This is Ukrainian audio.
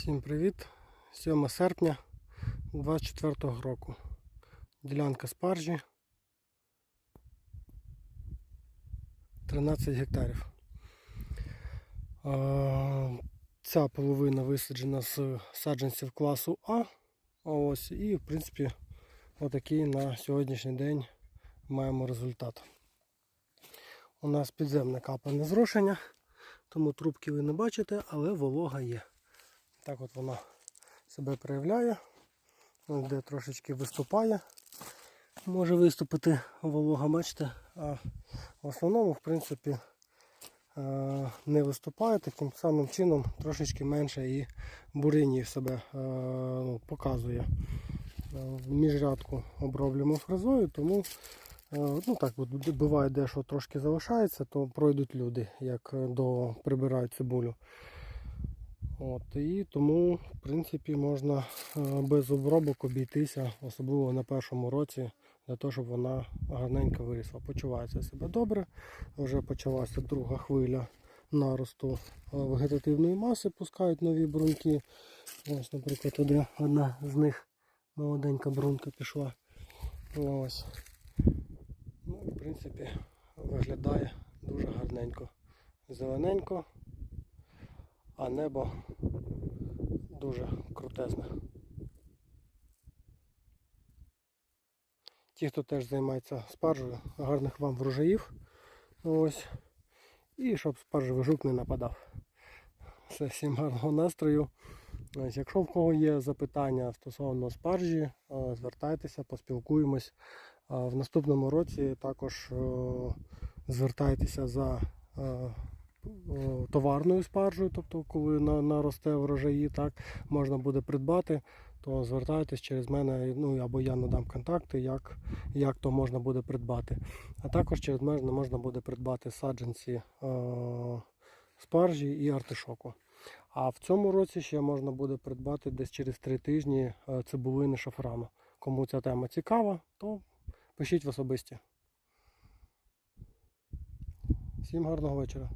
Всім привіт! 7 серпня 24 року. Ділянка спаржі 13 гектарів. Ця половина висаджена з саджанців класу А. А Ось, і в принципі отакий на сьогоднішній день маємо результат. У нас підземне капане зрошення, тому трубки ви не бачите, але волога є. Так от вона себе проявляє, де трошечки виступає. Може виступити волога, бачите, а в основному, в принципі, е, не виступає, таким самим чином трошечки менше і буринів себе е, ну, показує. Е, міжрядку оброблюємо фрезою, тому ну, так, от, буває, де що трошки залишається, то пройдуть люди, як до прибирають цибулю. От, і тому, в принципі, можна е, без обробок обійтися, особливо на першому році, для того, щоб вона гарненько вирісла. Почувається себе добре. Вже почалася друга хвиля наросту е, вегетативної маси, пускають нові бруньки. Ось, наприклад, одна- одна з них молоденька брунька пішла. Ось. Ну, в принципі, виглядає дуже гарненько. Зелененько а небо дуже крутезне. Ті, хто теж займається спаржею, гарних вам врожаїв. Ось. І щоб спаржевий жук не нападав. Все, всім гарного настрою. Ось, якщо в кого є запитання стосовно спаржі, звертайтеся, поспілкуємось. В наступному році також звертайтеся за товарною спаржею, тобто коли наросте врожаї, так, можна буде придбати, то звертайтесь через мене, ну або я надам контакти, як, як то можна буде придбати. А також через мене можна буде придбати саджанці е, спаржі і артишоку. А в цьому році ще можна буде придбати десь через 3 тижні е, цибулини шафрану. Кому ця тема цікава, то пишіть в особисті. Всім гарного вечора.